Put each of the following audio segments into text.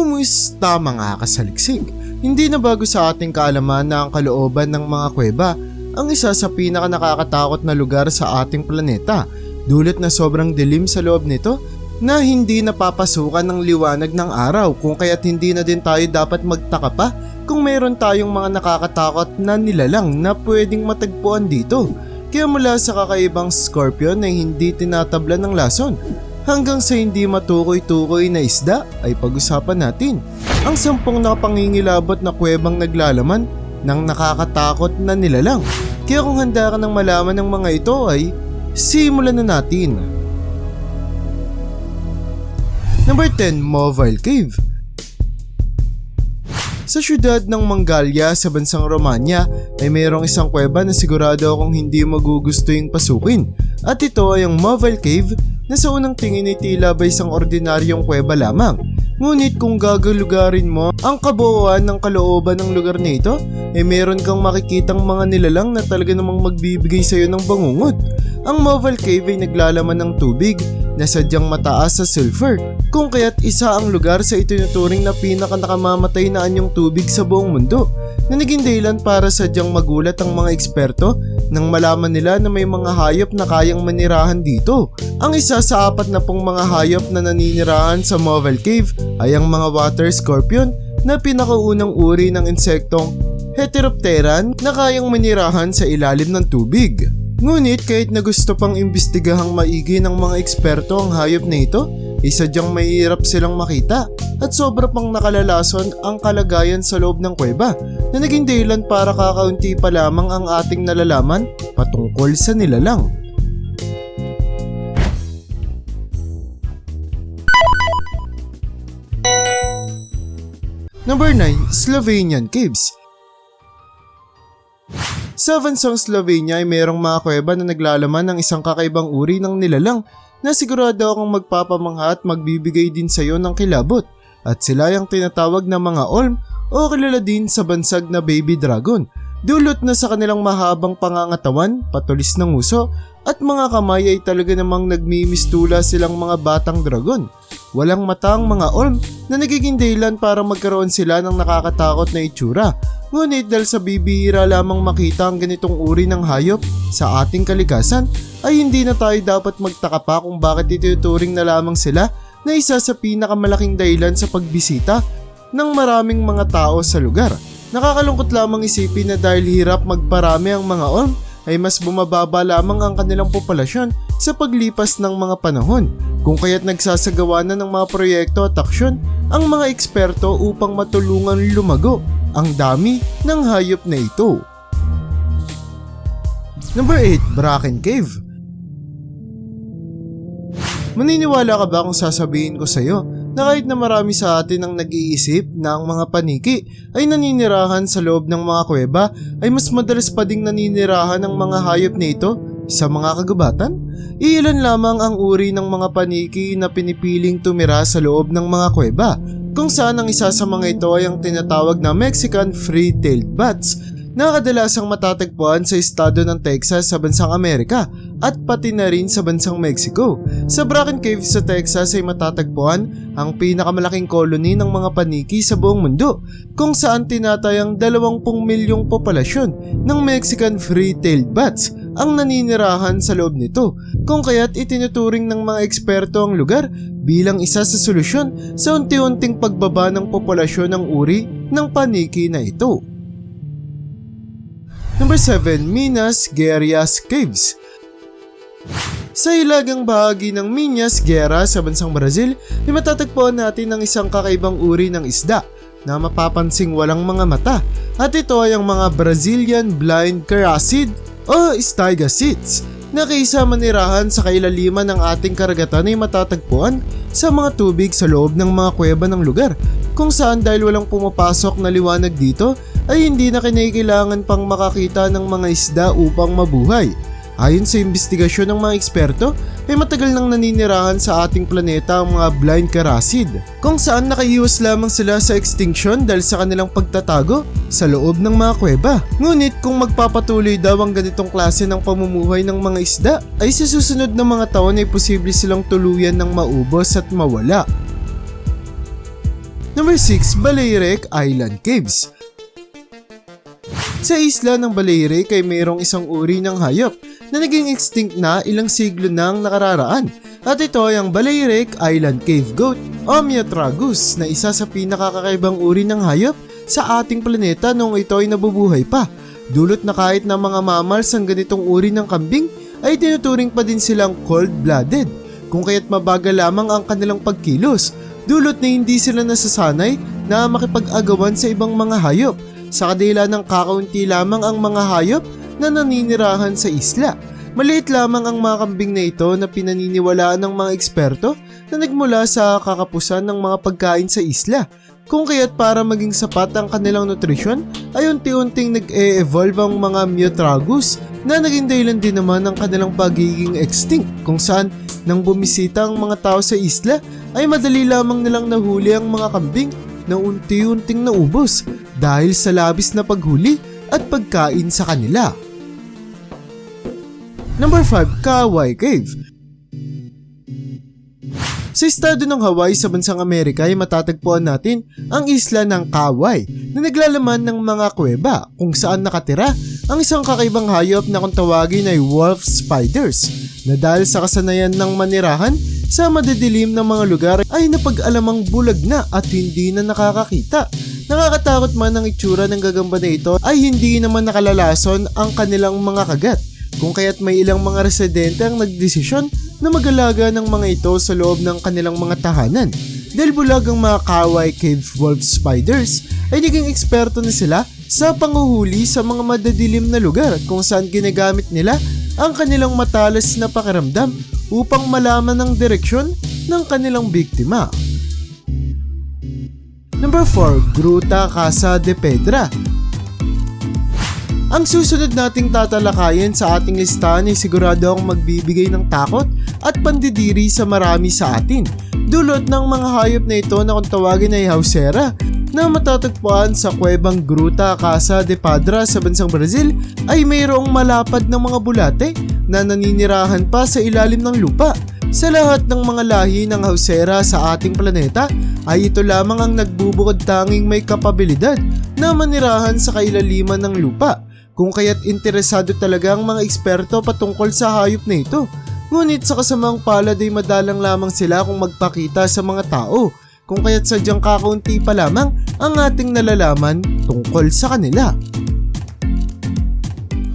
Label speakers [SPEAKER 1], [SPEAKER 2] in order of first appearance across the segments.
[SPEAKER 1] Kumusta mga kasaliksik? Hindi na bago sa ating kaalaman na ang kalooban ng mga kuweba ang isa sa pinaka nakakatakot na lugar sa ating planeta. Dulot na sobrang dilim sa loob nito na hindi napapasukan ng liwanag ng araw kung kaya't hindi na din tayo dapat magtaka pa kung mayroon tayong mga nakakatakot na nilalang na pwedeng matagpuan dito. Kaya mula sa kakaibang scorpion na hindi tinatabla ng lason hanggang sa hindi matukoy-tukoy na isda ay pag-usapan natin. Ang sampung nakapangingilabot na kuwebang naglalaman ng nakakatakot na nilalang. Kaya kung handa ka ng malaman ng mga ito ay simulan na natin. Number 10, Mobile Cave. Sa syudad ng Mangalya sa bansang Romania ay mayroong isang kuweba na sigurado akong hindi magugusto yung pasukin. At ito ay ang Mobile Cave na sa unang tingin ay tila ba isang ordinaryong kuweba lamang. Ngunit kung gagalugarin mo ang kabuuan ng kalooban ng lugar nito, ay meron kang makikitang mga nilalang na talaga namang magbibigay sa iyo ng bangungot. Ang Mobile Cave ay naglalaman ng tubig na sadyang mataas sa sulfur, kung kaya't isa ang lugar sa itinuturing na pinaka nakamamatay na anyong tubig sa buong mundo, na naging dahilan para sadyang magulat ang mga eksperto nang malaman nila na may mga hayop na kayang manirahan dito. Ang isa sa apat na pong mga hayop na naninirahan sa Mobile Cave ay ang mga water scorpion na pinakaunang uri ng insektong Heteropteran na kayang manirahan sa ilalim ng tubig. Ngunit kahit na gusto pang imbestigahang maigi ng mga eksperto ang hayop na ito, isadyang mahirap silang makita at sobra pang nakalalason ang kalagayan sa loob ng kuweba na naging dahilan para kakaunti pa lamang ang ating nalalaman patungkol sa nilalang. Number 9, Slovenian Caves. Sa bansang Slovenia ay mayroong mga kuweba na naglalaman ng isang kakaibang uri ng nilalang na sigurado akong magpapamangha at magbibigay din sa iyo ng kilabot at sila yung tinatawag na mga olm o kilala din sa bansag na baby dragon. Dulot na sa kanilang mahabang pangangatawan, patulis ng uso at mga kamay ay talaga namang nagmimistula silang mga batang dragon. Walang mata ang mga olm na nagiging dahilan para magkaroon sila ng nakakatakot na itsura. Ngunit dahil sa bibihira lamang makita ang ganitong uri ng hayop sa ating kalikasan ay hindi na tayo dapat magtaka pa kung bakit ituturing na lamang sila na isa sa pinakamalaking dahilan sa pagbisita ng maraming mga tao sa lugar. Nakakalungkot lamang isipin na dahil hirap magparami ang mga olm ay mas bumababa lamang ang kanilang populasyon sa paglipas ng mga panahon kung kaya't nagsasagawa na ng mga proyekto at aksyon ang mga eksperto upang matulungan lumago ang dami ng hayop na ito. Number 8, Bracken Cave. Maniniwala ka ba kung sasabihin ko sa iyo na kahit na marami sa atin ang nag-iisip na ang mga paniki ay naninirahan sa loob ng mga kuweba ay mas madalas pa ding naninirahan ng mga hayop na ito sa mga kagubatan? Iilan lamang ang uri ng mga paniki na pinipiling tumira sa loob ng mga kuweba kung saan ang isa sa mga ito ay ang tinatawag na Mexican Free-tailed Bats na kadalasang matatagpuan sa estado ng Texas sa bansang Amerika at pati na rin sa bansang Mexico. Sa Bracken Cave sa Texas ay matatagpuan ang pinakamalaking colony ng mga paniki sa buong mundo kung saan tinatayang 20 milyong populasyon ng Mexican Free-tailed Bats ang naninirahan sa loob nito kung kaya't itinuturing ng mga eksperto ang lugar bilang isa sa solusyon sa unti-unting pagbaba ng populasyon ng uri ng paniki na ito. Number 7, Minas Geraes Caves. Sa ilagang bahagi ng Minas Geraes sa bansang Brazil, ay matatagpuan natin ang isang kakaibang uri ng isda na mapapansing walang mga mata at ito ay ang mga Brazilian Blind Caracid o Stygacits na kaysa manirahan sa kailaliman ng ating karagatan ay matatagpuan sa mga tubig sa loob ng mga kuweba ng lugar kung saan dahil walang pumapasok na liwanag dito ay hindi na kinailangan pang makakita ng mga isda upang mabuhay. Ayon sa investigasyon ng mga eksperto, ay matagal nang naninirahan sa ating planeta ang mga blind caracid, kung saan nakaiwas lamang sila sa extinction dahil sa kanilang pagtatago sa loob ng mga kuweba. Ngunit kung magpapatuloy daw ang ganitong klase ng pamumuhay ng mga isda, ay sa susunod na mga taon ay posible silang tuluyan ng maubos at mawala. Number 6, Balearic Island Caves. Sa isla ng Balearic ay mayroong isang uri ng hayop na naging extinct na ilang siglo nang nakararaan. At ito ay ang Balearic Island Cave Goat o Myotragus na isa sa pinakakakaibang uri ng hayop sa ating planeta noong ito ay nabubuhay pa. Dulot na kahit na mga mammals ang ganitong uri ng kambing ay tinuturing pa din silang cold-blooded kung kaya't mabagal lamang ang kanilang pagkilos dulot na hindi sila nasasanay na makipag-agawan sa ibang mga hayop sa kadila ng kakaunti lamang ang mga hayop na naninirahan sa isla. Maliit lamang ang mga kambing na ito na pinaniniwalaan ng mga eksperto na nagmula sa kakapusan ng mga pagkain sa isla. Kung kaya't para maging sapat ang kanilang nutrisyon ay unti-unting nag-e-evolve ang mga Myotragus na naging dahilan din naman ng kanilang pagiging extinct kung saan nang bumisita ang mga tao sa isla ay madali lamang nilang nahuli ang mga kambing na unti-unting naubos dahil sa labis na paghuli at pagkain sa kanila. Number 5, Kauai Cave. Sa estado ng Hawaii sa bansang Amerika ay matatagpuan natin ang isla ng Kauai na naglalaman ng mga kuweba kung saan nakatira ang isang kakaibang hayop na kung tawagin ay wolf spiders na dahil sa kasanayan ng manirahan sa madidilim ng mga lugar ay napag-alamang bulag na at hindi na nakakakita. Nakakatakot man ang itsura ng gagamba na ito ay hindi naman nakalalason ang kanilang mga kagat kung kaya't may ilang mga residente ang nagdesisyon na mag-alaga ng mga ito sa loob ng kanilang mga tahanan. Dahil bulag ang mga Kauai Cave Wolf Spiders ay naging eksperto na sila sa panguhuli sa mga madadilim na lugar kung saan ginagamit nila ang kanilang matalas na pakiramdam upang malaman ang direksyon ng kanilang biktima. Number 4, Gruta Casa de Pedra ang susunod nating tatalakayin sa ating listahan ay sigurado akong magbibigay ng takot at pandidiri sa marami sa atin. Dulot ng mga hayop na ito na kung tawagin ay Hausera na matatagpuan sa kuwebang Gruta Casa de Padra sa bansang Brazil ay mayroong malapad ng mga bulate na naninirahan pa sa ilalim ng lupa. Sa lahat ng mga lahi ng Hausera sa ating planeta ay ito lamang ang nagbubukod tanging may kapabilidad na manirahan sa kailaliman ng lupa kung kaya't interesado talaga ang mga eksperto patungkol sa hayop na ito. Ngunit sa kasamang palad ay madalang lamang sila kung magpakita sa mga tao kung kaya't sadyang kakaunti pa lamang ang ating nalalaman tungkol sa kanila.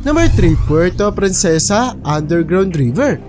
[SPEAKER 1] Number 3, Puerto Princesa Underground River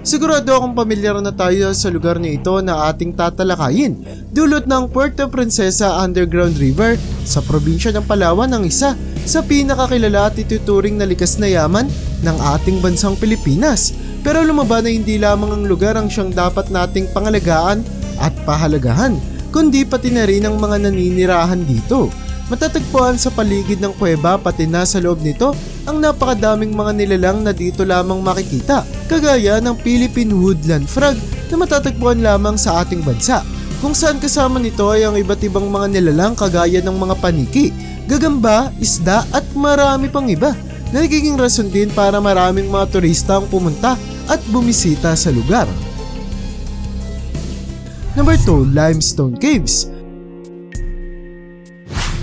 [SPEAKER 1] Sigurado akong pamilyar na tayo sa lugar na ito na ating tatalakayin. Dulot ng Puerto Princesa Underground River sa probinsya ng Palawan ang isa sa pinakakilala at ituturing na likas na yaman ng ating bansang Pilipinas. Pero lumaban na hindi lamang ang lugar ang siyang dapat nating pangalagaan at pahalagahan, kundi pati na rin ang mga naninirahan dito. Matatagpuan sa paligid ng kuweba pati na sa loob nito ang napakadaming mga nilalang na dito lamang makikita, kagaya ng Philippine Woodland Frog na matatagpuan lamang sa ating bansa, kung saan kasama nito ay ang iba't ibang mga nilalang kagaya ng mga paniki, gagamba, isda at marami pang iba na nagiging rason din para maraming mga turista ang pumunta at bumisita sa lugar. Number 2, Limestone Caves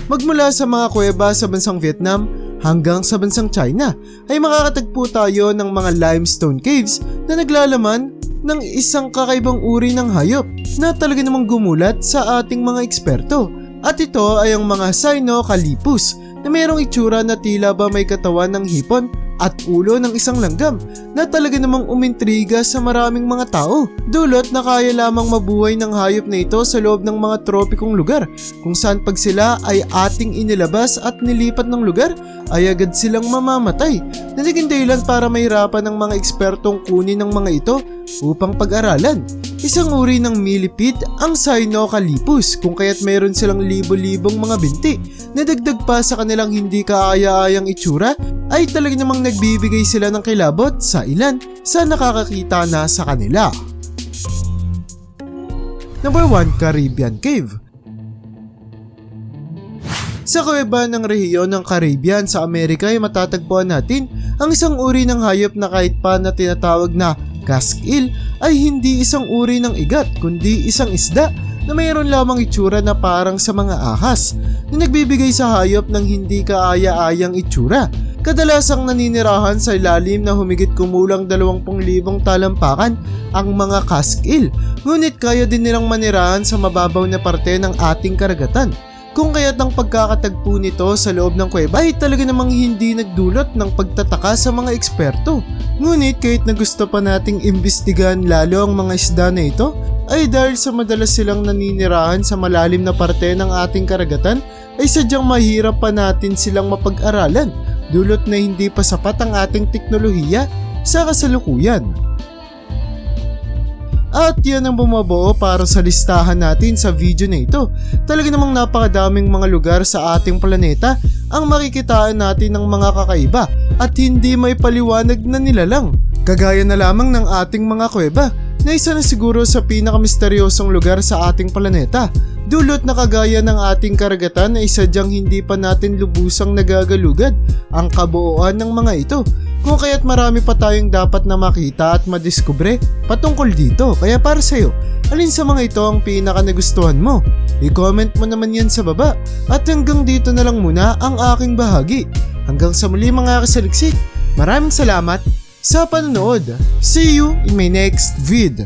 [SPEAKER 1] Magmula sa mga kuweba sa bansang Vietnam hanggang sa bansang China ay makakatagpo tayo ng mga limestone caves na naglalaman ng isang kakaibang uri ng hayop na talaga namang gumulat sa ating mga eksperto. At ito ay ang mga Sinocalipus na mayroong itsura na tila ba may katawan ng hipon at ulo ng isang langgam na talaga namang umintriga sa maraming mga tao. Dulot na kaya lamang mabuhay ng hayop na ito sa loob ng mga tropikong lugar kung saan pag sila ay ating inilabas at nilipat ng lugar ay agad silang mamamatay na naging para mahirapan ng mga ekspertong kunin ng mga ito upang pag-aralan. Isang uri ng millipede ang Sinocalipus kung kaya't mayroon silang libo-libong mga binti na dagdag pa sa kanilang hindi kaaya-ayang itsura ay talaga namang nagbibigay sila ng kilabot sa ilan sa nakakakita na sa kanila. Number 1, Caribbean Cave sa kuweba ng rehiyon ng Caribbean sa Amerika ay matatagpuan natin ang isang uri ng hayop na kahit pa na tinatawag na Casque ay hindi isang uri ng igat kundi isang isda na mayroon lamang itsura na parang sa mga ahas na nagbibigay sa hayop ng hindi kaaya-ayang itsura. Kadalasang naninirahan sa ilalim na humigit kumulang 20,000 talampakan ang mga kaskil. Ngunit kaya din nilang manirahan sa mababaw na parte ng ating karagatan. Kung kaya't ang pagkakatagpo nito sa loob ng kuweba ay talaga namang hindi nagdulot ng pagtataka sa mga eksperto. Ngunit kahit na gusto pa nating imbestigahan lalo ang mga isda na ito, ay dahil sa madalas silang naninirahan sa malalim na parte ng ating karagatan, ay sadyang mahirap pa natin silang mapag-aralan dulot na hindi pa sapat ang ating teknolohiya sa kasalukuyan. At yan ang bumabuo para sa listahan natin sa video na ito. Talaga namang napakadaming mga lugar sa ating planeta ang makikitaan natin ng mga kakaiba at hindi may paliwanag na nilalang. Kagaya na lamang ng ating mga kuweba na isa na siguro sa pinakamisteryosong lugar sa ating planeta. Dulot na kagaya ng ating karagatan na isadyang hindi pa natin lubusang nagagalugad ang kabuuan ng mga ito. Kung kaya't marami pa tayong dapat na makita at madiskubre patungkol dito. Kaya para sa'yo, alin sa mga ito ang pinaka nagustuhan mo? I-comment mo naman yan sa baba. At hanggang dito na lang muna ang aking bahagi. Hanggang sa muli mga kasaliksik, maraming salamat sa panonood. See you in my next vid.